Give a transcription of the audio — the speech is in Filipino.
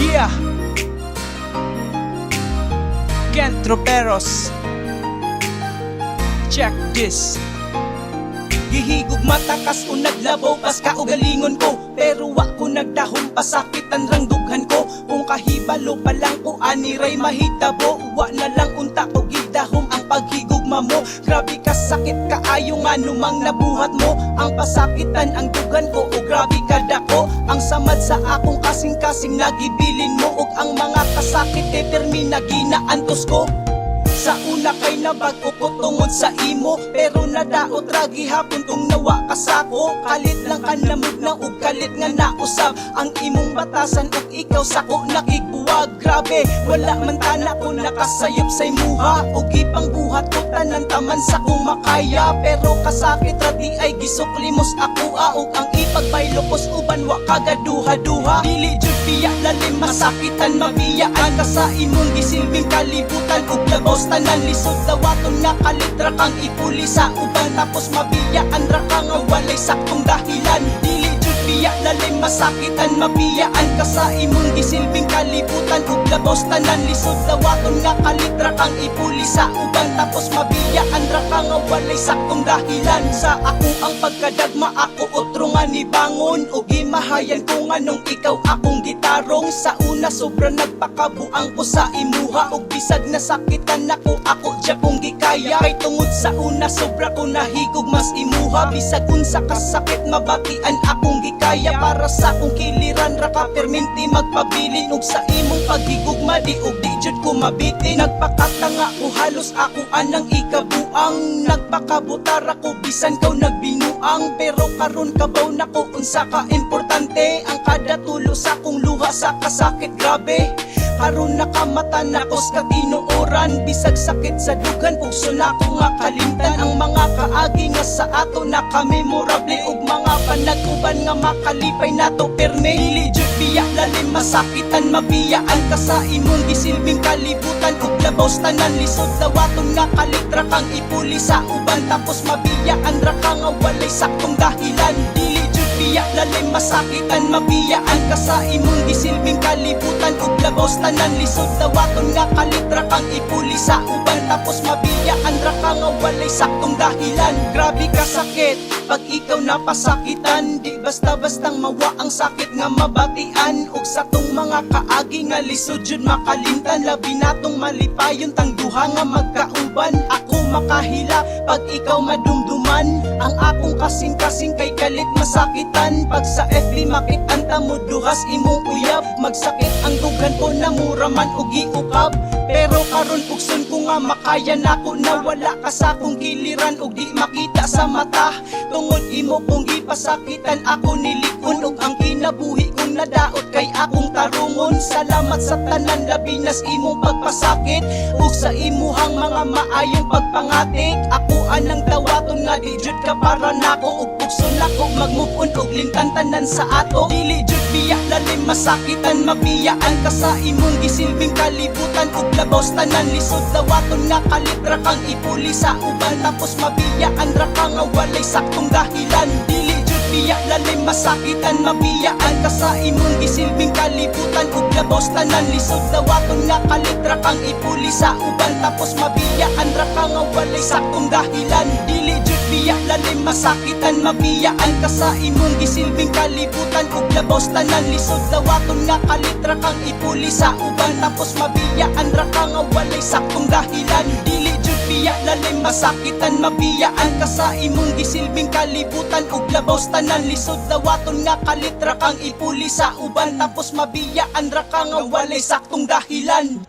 Yeah! Kent Roperos Check this. Gihigog matakas o naglabaw pas ka kaugalingon ko. Pero ako nagdahong pasakit ang rangdughan ko. Kung kahibalo pa lang ko aniray mahitabo Wa na lang unta ko gidahong ang paghigugma mo. Grabe sakit kaayo nga numang nabuhat mo. Ang pasakitan ang dugan ko o grabe ka dako. Ang samad sa akong kasing-kasing nagibilin mo. Og ang mga kasakit kay permi na ginaantos ko. Sa una kay nabag ko tungod sa imo Pero nadaot ragi hapon kung nawa ka sako Kalit lang ka namog na ug kalit nga nausab. Ang imong batasan ug ikaw sako nakigbuwag. Grabe, wala man tana ko nakasayop sa imuha Ug ipang buhat ko tanan taman sa kong makaya Pero kasakit radi ay gisuklimos ako. Ug ang ipagbaylokos uban wa kagaduha-duha. Dili jud biya lalim masakitan mabiyaan. Ka sa imong gisilbing kalibutan ug labos tanan lisod dawaton nga kalitra kang ipuli sa uban. Tapos mabiyaan ra ka nga walay saktong dahilan. Dili biya lalim masakitan mabiyaan ka sa imong gisilbing kalibutan. Ug labos tanan lisod dawaton nga kalitra kang ipuli sa uban. Tapos mabiyaan ra ka nga walay saktong dahilan. Sa ako ang pagkadagma ako otro nga ni bangon ug gimahayan ko nganong ikaw akong gitarong. Sa una sobra nagpakabuang ko sa imuha. Ug bisag nasakitan ako ako dya kong gikaya. Kay tungod sa una sobra ko nahigog mas imuha. Bisag unsa kasakit mabatian akong gikaya para sa akong kiliran ra ka perminti magpabilin. Ug sa imong paghigugma di ug di jud ko mabitin. Nagpakatanga ko halos ako anang ikabuang. Nagpakabutar ako bisan kaw nagbinuang. Pero karon kabaw nako unsa ka importante ang kada tulo sa kong luha sa kasakit grabe. Karon nakamata na ko sa tinuoran. Bisag sakit sa dugan Pugso na ko nga kalimtan. Ang mga kaagi nga sa ato Nakamemorable. Ug mga panaguban Nga makalipay nato perme Dili jud biya lalim masakitan Mabiyaan ka sa imong gisilbing kalibutan. Ug labaw tanan lisod dawaton nga kalitra kang ipuli sa uban Tapos mabiyaan ra ka nga walay saktong dahilan masakitan Mabiyaan ka sa imong gisilbing kalibutan. Ug labaw tanan lisod dawaton nga kalitra kang ipuli sa uban. Tapos mabiyaan ra ka nga walay saktong dahilan. Grabe ka sakit pag ikaw napasakitan Di basta-bastang mawa ang sakit nga mabatian. Ug sa tong mga kaagi nga lisod jud makalimtan Labi natong malipayon tang duha nga magkauban. Ako makahila pag ikaw madumduman. Ang akong kasing-kasing kay kalit masakitan. Pag sa FB makitanta mo duhas imong uyab Magsakit ang dugan ko na mura man ug giukab pero karon pugson ko nga makaya nako na wala ka sa akong giliran. Ug di makita sa mata. Tungod imo kong gipasakitan ako nilikon. Ug ang kinabuhi Salamat sa tanan labi nas imong pagpasakit. Ug sa imuhang mga maayong pagpangatik Ako anang dawaton nga di ka para nako. Ug pugson ako mag-move on ug limtan sa ato. Dili jud biya lalim masakitan mabiyaan ka sa imong gisilbing kalibutan. Ug labaw tanan lisod dawaton nga kalitra kang ipuli sa uban. Tapos mabiyaan ra ka nga walay saktong dahilan biya lalim masakitan mabiyaan ka sa imong gisilbing kalibutan. Ug labaw tanan lisod dawaton nga kalitra kang ipuli sa uban. Tapos mabiyaan ra ka nga walay saktong dahilan. Dili jud biya lalim masakitan mabiyaan ka sa imong gisilbing kalibutan. Ug labaw tanan lisod dawaton nga kalitra kang ipuli sa uban. Tapos mabiyaan ra ka nga saktong dahilan. Dili jud biya lalim masakitan mabiyaan. Ka sa imong gisilbing kalibutan ug labaw tanan. Lisod dawaton nga kalitra kang ipuli sa uban. Tapos mabiyaan ra ka nga walay saktong dahilan